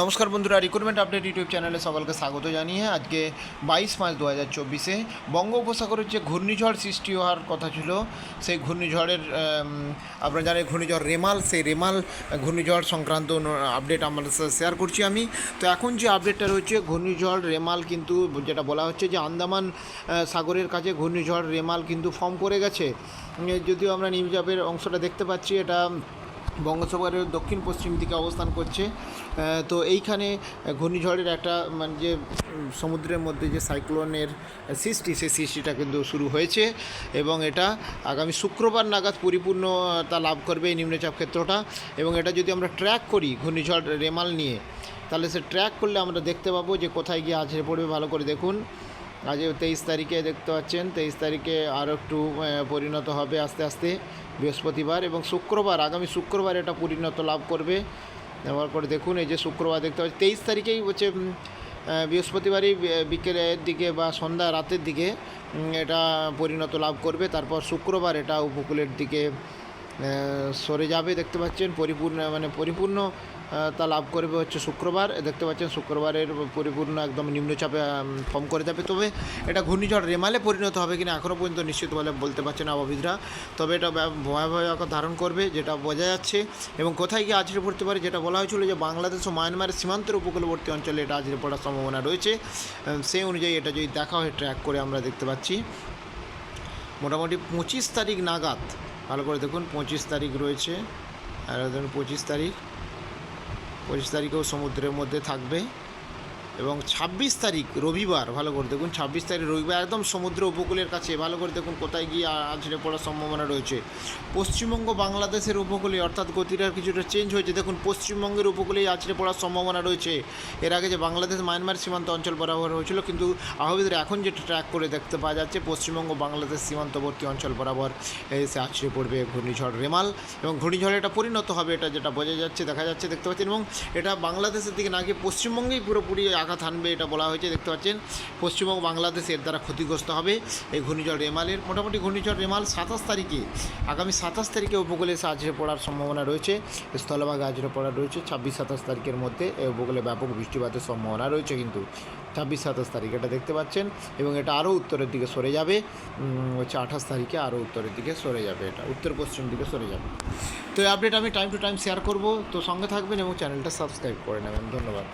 নমস্কার বন্ধুরা recruitment update YouTube চ্যানেলে সকলকে স্বাগত জানিয়ে আজকে বাইশ পাঁচ দু হাজার চব্বিশে বঙ্গোপসাগরের যে ঘূর্ণিঝড় সৃষ্টি হওয়ার কথা ছিল, সেই ঘূর্ণিঝড়ের আপনারা জানেন ঘূর্ণিঝড় রেমাল, সেই রেমাল ঘূর্ণিঝড় সংক্রান্ত আপডেট আমাদের সাথে শেয়ার করছি আমি। তো এখন যে আপডেটটা রয়েছে, ঘূর্ণিঝড় রেমাল কিন্তু যেটা বলা হচ্ছে যে আন্দামান সাগরের কাছে ঘূর্ণিঝড় রেমাল কিন্তু ফর্ম করে গেছে। যদিও আমরা নিউজ অংশটা দেখতে পাচ্ছি, এটা বঙ্গোপসাগরের দক্ষিণ পশ্চিম দিকে অবস্থান করছে। তো এইখানে ঘূর্ণিঝড়ের একটা মানে যে, সমুদ্রের মধ্যে যে সাইক্লোনের সৃষ্টি, সেই সৃষ্টিটা কিন্তু শুরু হয়েছে এবং এটা আগামী শুক্রবার নাগাদ পরিপূর্ণতা লাভ করবে এই নিম্নচাপ ক্ষেত্রটা। এবং এটা যদি আমরা ট্র্যাক করি ঘূর্ণিঝড় রেমাল নিয়ে, তাহলে সে ট্র্যাক করলে আমরা দেখতে পাবো যে কোথায় গিয়ে আছড়ে পড়বে। ভালো করে দেখুন। আজ তেইশ তারিখে দেখতে পাচ্ছেন, তেইশ তারিখে আরও একটু পরিণত হবে আস্তে আস্তে বৃহস্পতিবার এবং শুক্রবার, আগামী শুক্রবার এটা পরিণত লাভ করবে। ব্যবহার করে দেখুন, এই যে শুক্রবার দেখতে পাচ্ছি, তেইশ তারিখেই হচ্ছে বৃহস্পতিবারই বিকেলের দিকে বা সন্ধ্যা রাতের দিকে এটা পরিণত লাভ করবে। তারপর শুক্রবার এটা উপকূলের দিকে সরে যাবে, দেখতে পাচ্ছেন, পরিপূর্ণ মানে পরিপূর্ণ তা লাভ করবে হচ্ছে শুক্রবার। দেখতে পাচ্ছেন, শুক্রবারের পরিপূর্ণ একদম নিম্নচাপে ফর্ম করে যাবে তবে এটা ঘূর্ণিঝড় রেমালে পরিণত হবে কিনা এখনও পর্যন্ত নিশ্চিত বলে বলতে পারছেন আবহাবিদরা তবে এটা ভয়াবহ আকার ধারণ করবে, যেটা বোঝা যাচ্ছে। এবং কোথায় গিয়ে আছড়ে পড়তে পারে যেটা বলা হয়েছিল যে বাংলাদেশ ও মায়ানমারের সীমান্তের উপকূলবর্তী অঞ্চলে এটা আছড়ে পড়ার সম্ভাবনা রয়েছে। সেই অনুযায়ী এটা যদি দেখা হয় ট্র্যাক করে আমরা দেখতে পাচ্ছি। মোটামুটি পঁচিশ তারিখ নাগাদ, ভালো করে দেখুন, পঁচিশ তারিখ রয়েছে, আর ধরুন পঁচিশ তারিখ, পঁচিশ তারিখেও সমুদ্রের মধ্যে থাকবে। এবং ছাব্বিশ তারিখ রবিবার, ভালো করে দেখুন, ছাব্বিশ তারিখ রবিবার, একদম সমুদ্র উপকূলের কাছে, ভালো করে দেখুন কোথায় গিয়ে আছড়ে পড়ার সম্ভাবনা রয়েছে। পশ্চিমবঙ্গ বাংলাদেশের উপকূলে অর্থাৎ গতিটা কিছুটা চেঞ্জ হয়েছে। দেখুন, পশ্চিমবঙ্গের উপকূলেই আছড়ে পড়ার সম্ভাবনা রয়েছে। এর আগে যে বাংলাদেশ, মায়ানমার সীমান্ত অঞ্চল বরাবর হয়েছিল, কিন্তু আহমেদের এখন যেটা ট্র্যাক করে দেখতে পাওয়া যাচ্ছে, পশ্চিমবঙ্গ বাংলাদেশ সীমান্তবর্তী অঞ্চল বরাবর এসে আছড়ে পড়বে ঘূর্ণিঝড় রেমাল। এবং ঘূর্ণিঝড়ে এটা পরিণত হবে, এটা যেটা বোঝা যাচ্ছে, দেখা যাচ্ছে, দেখতে পাচ্ছেন। এবং এটা বাংলাদেশের দিকে না গিয়ে পশ্চিমবঙ্গেই পুরোপুরি আঘাত হানবে এটা বলা হয়েছে, দেখতে পাচ্ছেন। পশ্চিমবঙ্গ বাংলাদেশ এর দ্বারা ক্ষতিগ্রস্ত হবে এই ঘূর্ণিঝড় রেমালের মোটামুটি ঘূর্ণিঝড় রেমাল সাতাশ তারিখে, আগামী সাতাশ তারিখে উপকূলে আছড়ে পড়ার সম্ভাবনা রয়েছে। স্থলভাগে আছড়ে পড়ার রয়েছে। ছাব্বিশ সাতাশ তারিখের মধ্যে এই উপকূলে ব্যাপক বৃষ্টিপাতের সম্ভাবনা রয়েছে কিন্তু। ছাব্বিশ সাতাশ তারিখ এটা দেখতে পাচ্ছেন এবং এটা আরও উত্তরের দিকে সরে যাবে। হচ্ছে আঠাশ তারিখে আরও উত্তরের দিকে সরে যাবে এটা, উত্তর পশ্চিম দিকে সরে যাবে। তো এই আপডেট আমি টাইম টু টাইম শেয়ার করব। তো সঙ্গে থাকবেন এবং চ্যানেলটা সাবস্ক্রাইব করে নেবেন। ধন্যবাদ।